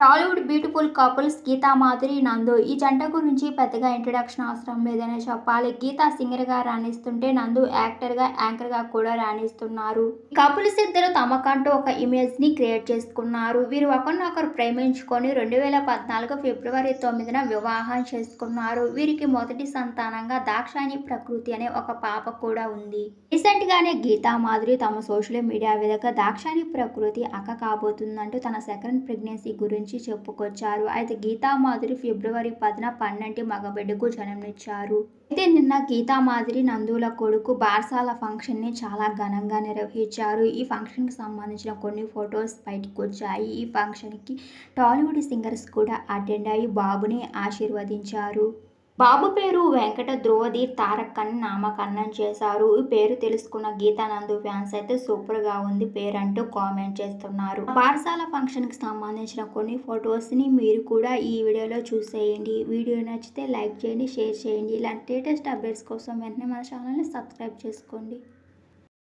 Tollywood beautiful couples Geetha Madhuri Nandu. ఈ జంట గురించి పెద్దగా ఇంట్రడక్షన్ అవసరం లేదనే చెప్పాలి. గీతా సింగర్గా రాణిస్తుంటే నందు యాక్టర్గా యాంకర్గా యాంకర్గా కూడా రాణిస్తున్నారు. కపుల్స్ ఇద్దరు తమకంటూ ఒక ఇమేజ్ని క్రియేట్ చేసుకున్నారు. వీరు ఒకరినొకరు ప్రేమించుకొని రెండు వేల పద్నాలుగు ఫిబ్రవరి తొమ్మిదిన వివాహం చేసుకున్నారు. వీరికి మొదటి సంతానంగా దాక్షాయణి ప్రకృతి అనే ఒక పాప కూడా ఉంది. రీసెంట్గానే గీతా మాధురి తమ సోషల్ మీడియా వేదిక దాక్షాయణి ప్రకృతి అక్క కాబోతుందంటూ తన సెకండ్ ప్రెగ్నెన్సీ గురించి చెప్పుకొచ్చారు. అయితే గీతా మాధురి ఫిబ్రవరి పదిన పన్నెంటి మగబిడ్డకు జన్మనిచ్చారు అయితే నిన్న గీతా మాధురి నందుల కొడుకు బార్సాల ఫంక్షన్ని చాలా ఘనంగా నిర్వహించారు. ఈ ఫంక్షన్కి సంబంధించిన కొన్ని ఫొటోస్ బయటకు వచ్చాయి ఈ ఫంక్షన్కి టాలీవుడ్ సింగర్స్ కూడా అటెండ్ అయ్యి బాబుని ఆశీర్వదించారు. బాబు పేరు వెంకట ధ్రువది తారక్ అని నామకరణం చేశారు. ఈ పేరు తెలుసుకున్న గీతానందు ఫ్యాన్స్ అయితే సూపర్గా ఉంది పేరు అంటూ కామెంట్ చేస్తున్నారు. పాఠశాల ఫంక్షన్కి సంబంధించిన కొన్ని ఫొటోస్ని మీరు కూడా ఈ వీడియోలో చూసేయండి. వీడియో నచ్చితే లైక్ చేయండి షేర్ చేయండి. ఇలాంటి లేటెస్ట్ అప్డేట్స్ కోసం వెంటనే మన ఛానల్ని సబ్స్క్రైబ్ చేసుకోండి.